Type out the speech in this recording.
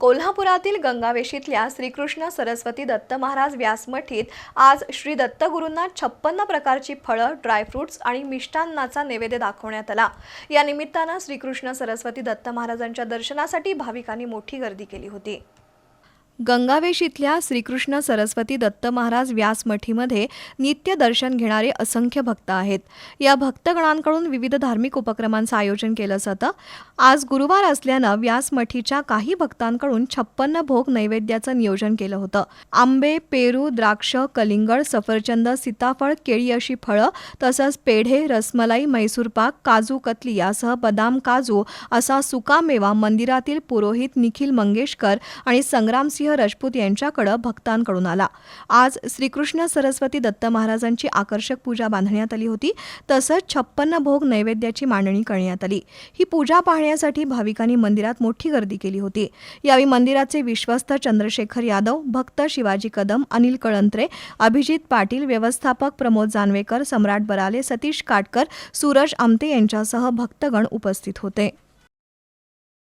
कोल्हापुरातील गंगावेशीतल्या श्रीकृष्ण सरस्वती दत्त महाराज व्यासमठीत आज श्री दत्तगुरूंना छप्पन्न प्रकारची फळं ड्रायफ्रुट्स आणि मिष्टान्नाचा नैवेद्य दाखवण्यात आला. या निमित्तानं श्रीकृष्ण सरस्वती दत्त महाराजांच्या दर्शनासाठी भाविकांनी मोठी गर्दी केली होती. गंगावेश इथल्या श्रीकृष्ण सरस्वती दत्त महाराज व्यासमठीमध्ये नित्य दर्शन घेणारे असंख्य भक्त आहेत. या भक्तगणांकडून विविध धार्मिक उपक्रमांचं आयोजन केलं जातं. आज गुरुवार असल्यानं व्यासमठीच्या काही भक्तांकडून छप्पन्न भोग नैवेद्याचं नियोजन केलं होतं. आंबे पेरू द्राक्ष कलिंगड सफरचंद सीताफळ केळी अशी फळं तसंच पेढे रसमलाई मैसूर पाक काजू कतली यासह बदाम काजू असा सुकामेवा मंदिरातील पुरोहित निखिल मंगेशकर आणि संग्रामसिंह राजपूत यांच्याकडे भक्तांकडून आला. आज श्रीकृष्ण सरस्वती दत्त महाराजांची आकर्षक पूजा बांधण्यात आली होती. तसंच छप्पन्न भोग नैवेद्याची मांडणी करण्यात आली. ही पूजा पाहण्यासाठी भाविकांनी मंदिरात मोठी गर्दी केली होती. यावेळी मंदिराचे विश्वस्त चंद्रशेखर यादव भक्त शिवाजी कदम अनिल कळंत्रे अभिजित पाटील व्यवस्थापक प्रमोद जानवेकर सम्राट बराले सतीश काटकर सूरज आमते यांच्यासह भक्तगण उपस्थित होते.